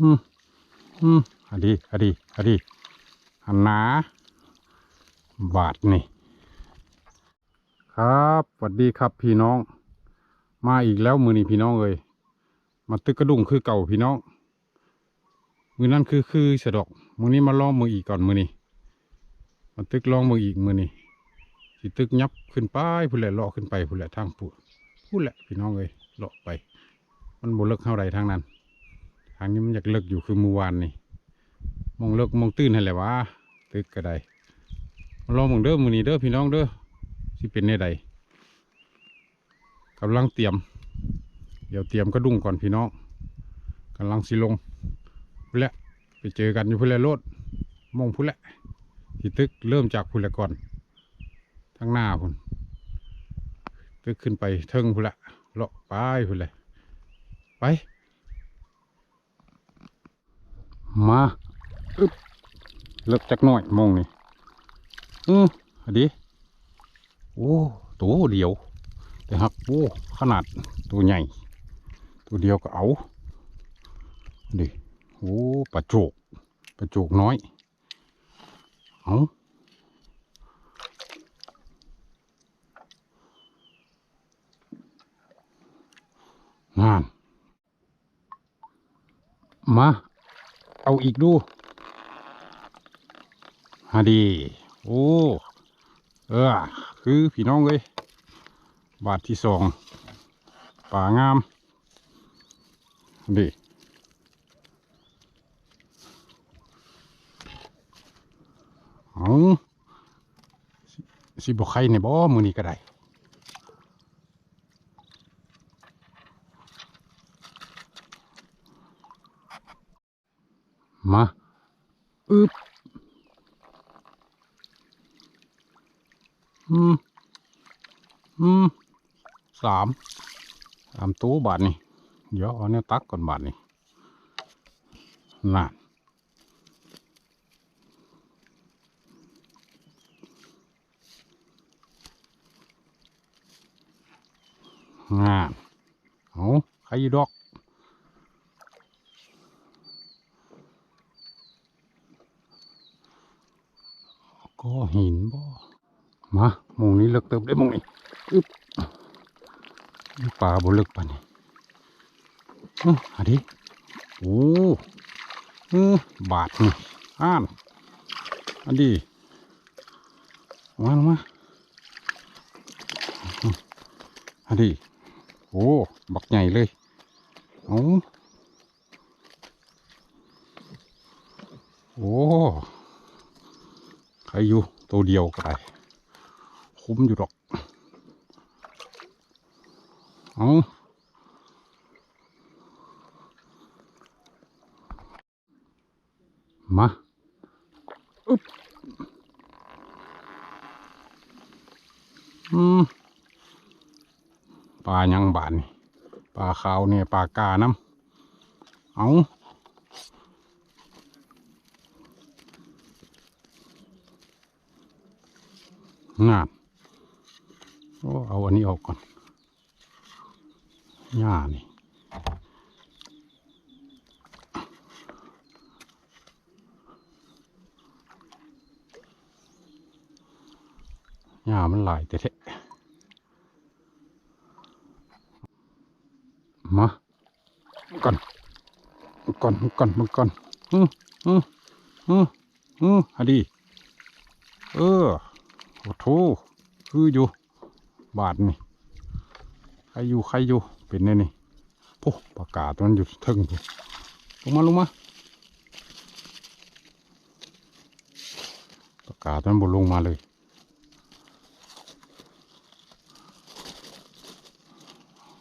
อืมอืมอดีอดีอดีหันหนา บาทนี่ ครับสวัสดีครับพี่น้อง มาอีกแล้วมือนี้พี่น้องเอ้ยมาตึกกระดุงคือเก่าพี่น้อง มือนั่นคือคือสะดอกมือนี้มาลองมืออีกก่อนมือนี้มาตึกลองมืออีกมือนี้สิตึกยับขึ้นไปพุ่นแหละเลาะขึ้นไปพุ่นแหละทางปุ่พุ่นแหละพี่น้องเอ้ยเลาะไป มันบ่เลิกเท่าไรทางนั้นางนี้มันอยากเลิกอยู่คือเมื่อวานนี่มองเลิกมองตื่นให้แหละวะตึกก็ได้มาลองมึงเด้อมือนี้เด้อพี่น้องเด้อสิเป็นในใดกำลังเตรียม เดี๋ยวเตรียมกระดุ้งก่อนพี่น้องกำลังสิลงพุ่นและไปเจอกันอยู่พุ่นและโลดมองพุ่นและที่ตึกเริ่มจากพุ่นและก่อนทางหน้าพุ่นตึกขึ้นไปเทิงพุ่นและเลาะไปพุ่นและไป มาอึบเลิกจักหน่อยมองนี่อืออันดีโอ้ตัวเดียว แต่หักโอ้ขนาดตัวใหญ่ ตัวเดียวก็เอาดิโอ้ปลาโจกปลาโจกน้อยเอางาน มา เอาอีกดูฮาดีโอ้เออคือพี่น้องเลยบาทที่สองป่างามดีเอาสิสิบอกใครในบ่มือนี้ก็ได้ มาอึบอืม อืม สามสามตู้บาทนี่เดี๋ยวเอาเนี่ยตักก่อนบาทนี่นั่นงานเอาใครยดอกก็หินบ่ มาหมองนี้เลิกเติมได้มองนี้อึ๊บ ปลาบ่เลิกปานนี้อื้ออันนี้โอ้อือบาทนี่อ่าน อันดีมาลงมาอื้ออันดีโอ้ บักใหญ่เลยเอาโอ้ใครอยู่ตัวเดียวก็ได้คุ้มอยู่ดอก เอามาอึ๊บอืมปลายังบานนี่ปลาขาวเนี่ยปลากาน้ำเอางานโอ้เอาอันนี้ออกก่อน หญ้านี่หญ้ามันหลายแต่เทะมาก่อนก่อนก่อนมก่อนอืมอืมอืมอืมฮะดีเออโอ้โถคืออยู่ บาทนี่ใครอยู่ใครอยู่ เป็นไงนี่โอ้ปากกาตัวนั้นอยู่เทึงพุ่นลงมาลงมาปากกาตัวนั้นบนลงมาเลย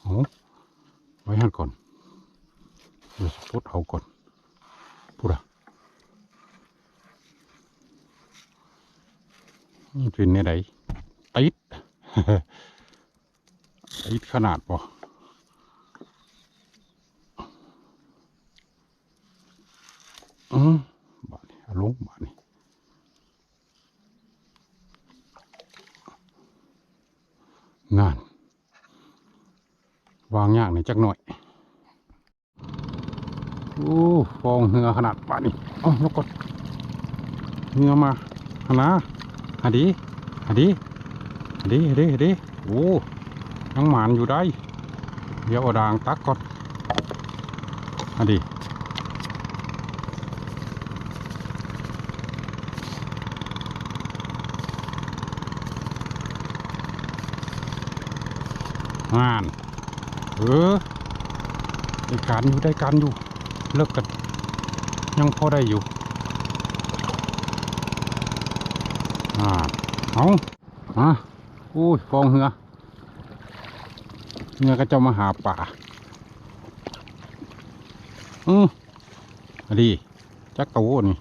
เอาไว้หันก่อนเดี๋ยวพุดเอาก่อนพูดอะนี่เป็นในไหนติดติดขนาดป่ อืมบาทนี่ลงบาทนี่งานวางยากหน่อยจักหน่อยโอ้ฟองเหือขนาดป่านนี้เอ้ายกกดเหือมาหนาหาดีหาดีหาดีหาดีหาดีโอ้ยังหมานอยู่ได้ เดี๋ยวอาด่างตักก่อนหาดี งาน เออได้การอยู่ได้การอยู่ เลิกกันยังพอได้อยู่อ่าเอาอะอุ้ยฟองเหือเหือก็จะมาหาป่าอืมอดีจักกะโวนี่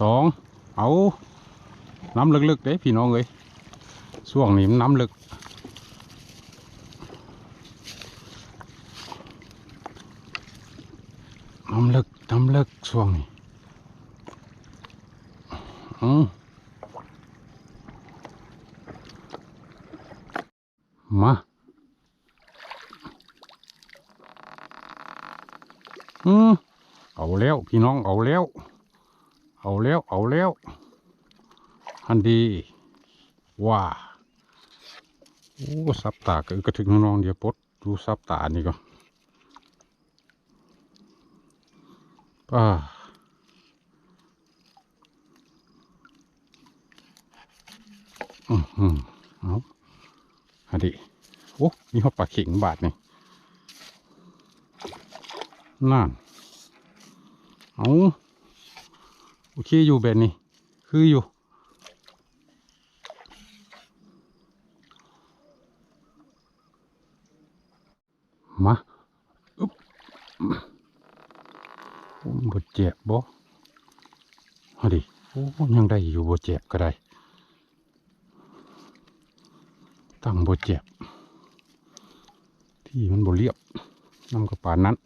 สองเอา น้ำลึกๆเด้พี่น้องเอ้ยช่วงนี้น้ำลึก น้ำลึกน้ำลึก ช่วงนี้อืมมาอืมเอาแล้วพี่น้องเอาแล้ว เอาแล้วเอาแล้วอันดีว่าโอ้ซับตาก็กระถึงน้องเดี๋ยวปดดูซับตานี่ก่ อนป้าอืมอืมเอาอันดีโอ้มีหัวปลาเข็งบาทนี่นั่นเอาโอเคอยู่แบบนี้ คืออยู่มาอึ๊บ บดเจ็บบ่เอาดิโอ้ยังได้อยู่บดเจ็บก็ได้ ตั้งบดเจ็บ ที่มันบเรียบน้ำกระปานนั้น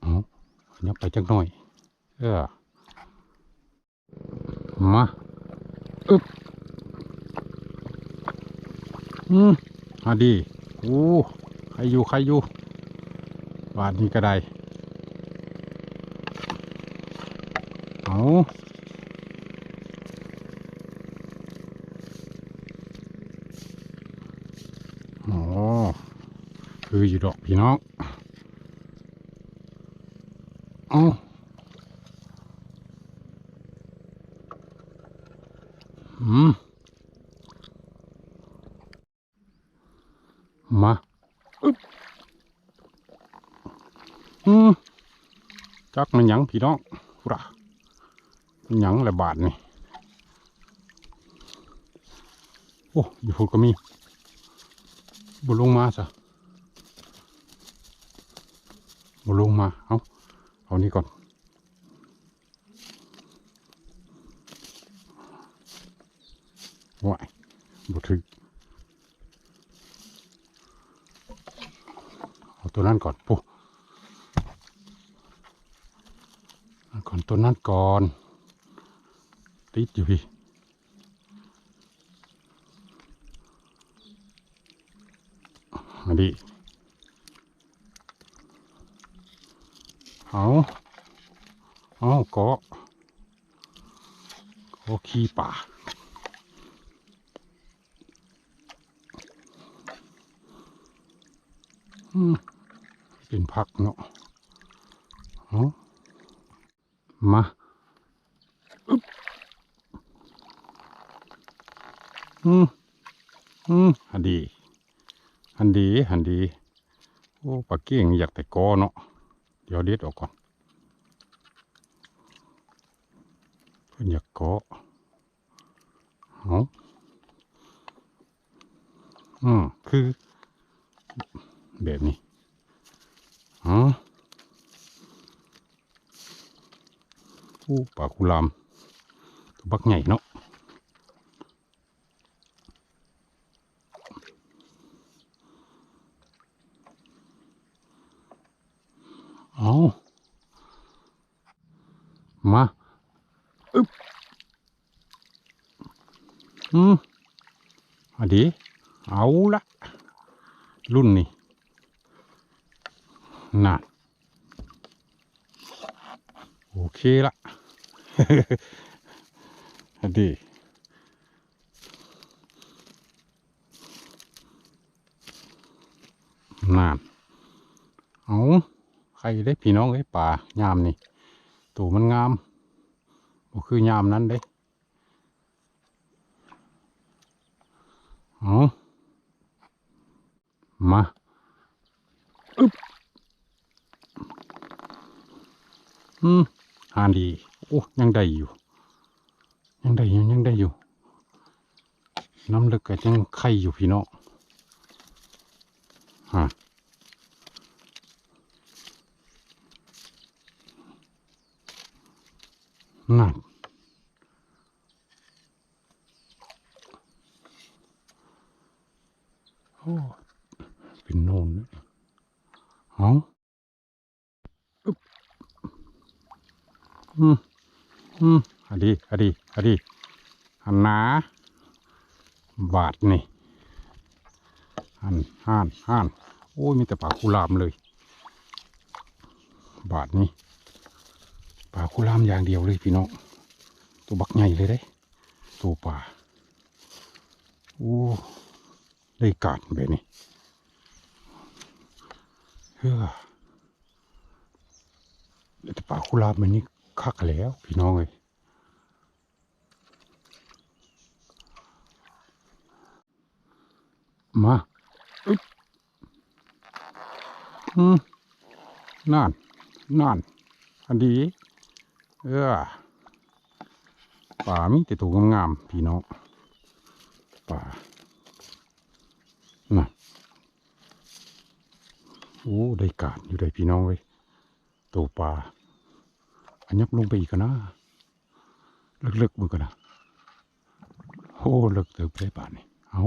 เอเนีบไปจักหน่อย เออ มา อึบ อืมอะดีโอ้ใครอยู่ใครอยู่บาทนี้ก็ได้เอาอ๋อคืออยู่ดอกพี่น้อง เอาอืม มาอึ๊บอืมจัก มันยังพี่น้องพุระมันยังหละบาทนี่ โอ้อยู่พูดก็มีบุลงมาซะบุลงมา เอาเอานี่ก่อนว้ายบุถึกเอาตัวนั้นก่อนปุ๊เอา ก่อนตัวนั้นก่อน ติดอยู่พี่มาดิเอาเอาเกาะเกาะขี้ป่าเป็นผักเนาะเอา มาอึ๊บอืมอืมอันดี อันดีอันดี โอ้ปลาเก่งอยากแต่กอเนาะ เดี๋ยวเด็ดออกก่อนเพิ่นอยากเกาะเอาอืมคือ แบบนี้อ๋อ อู้ปลากุลามตัวบักใหญ่เนาะเอามาอึ๊บอืมอะดีเอาละรุ่นนี้น่ะโอเคละอัน ดีน่นเอาใครได้พี่น้องไอ้ป่ายามนี่ตัวมันงามบ่คือยามนั้นเด้เอามาอึ๊บอืมหานดี อ้ยังได้อยู่ ยังได้อยู่ยังได้อยู่ น้ำลึกก็ยังไข่อยู่พี่น้องฮะนั่น โอ้เป็นโน่นนะเอาอึ๊บอืม อืมอะ ดีอะดีอะดีอันหนาบาทนี่หันห่านห่านโอ้ยมีแต่ปลาคุลามเลย บาทนี้ปลาคุลามอย่างเดียวเลยพี่น้องตัวบักใหญ่เลยเด้ตัวปลาโอ้ได้การแบบนี้เฮ้อแต่ปลาคุลาบมันนี่คักแล้ว พี่น้องเอ้ย มาอึ๊บอืมนั่นนั่นอันดีเออป่ามีแต่ตัวงามๆพี่น้องป่าน่ะโอ้ได้การอยู่ได้พี่น้องเว้ยตัวปลาอันยับลงไปอีกนะลึกๆมือกันนะโอ้ลึกเติบได้ป่านนี่เอา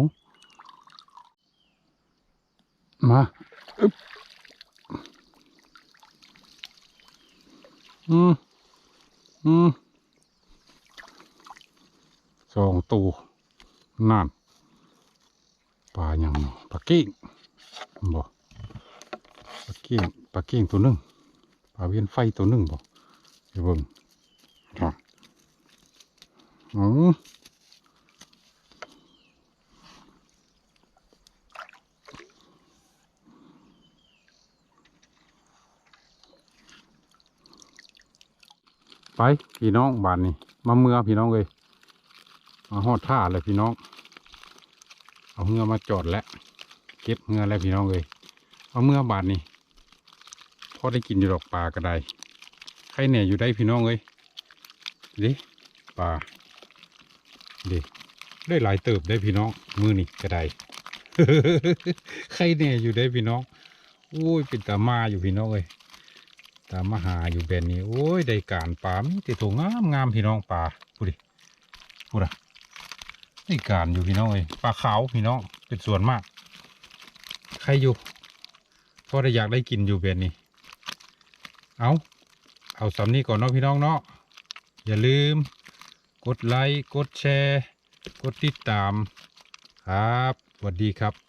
มาอึ๊บอืมอืมสองตัวนั่นปลาอย่างเนาะปลาเก้งบ่ปลาเก้งปลาเก้งตัวหนึ่งปลาเวียนไฟตัวหนึ่งบ่เดี๋ยวเบิ่งค่ะอือ ไปพี่น้องบ้านนี้มาเมื่อพี่น้องเลยมาหอดท่าเลยพี่น้อง เอาเงือมาจอดแล้วเก็บเงือแล้วพี่น้องเลยเอาเมื่อบาทนี่พอได้กินอยู่ดอกปลาก็ได้ใครแหน่อยู่ได้พี่น้องเลยดิปลาดิได้หลายเติบได้พี่น้องมือนี่ก็ได้ใครแหน่อยู่ได้พี่น้องโอ้ยเป็นตามาอยู่พี่น้องเลย ตามาหาอยู่แบนนี้ โอ้ย ได้การปลามีแต่ตัวงามงามพี่น้องปลาพูดดิพูดอะนี่การอยู่พี่น้องเอ้ยปลาขาวพี่น้องเป็นส่วนมาก ใครอยู่พอได้อยากได้กินอยู่แบบนี้ เอาเอาสำนี้ก่อนเนาะพี่น้องเนาะอย่าลืม กดไลค์กดแชร์ กดติดตาม ครับสวัสดีครับ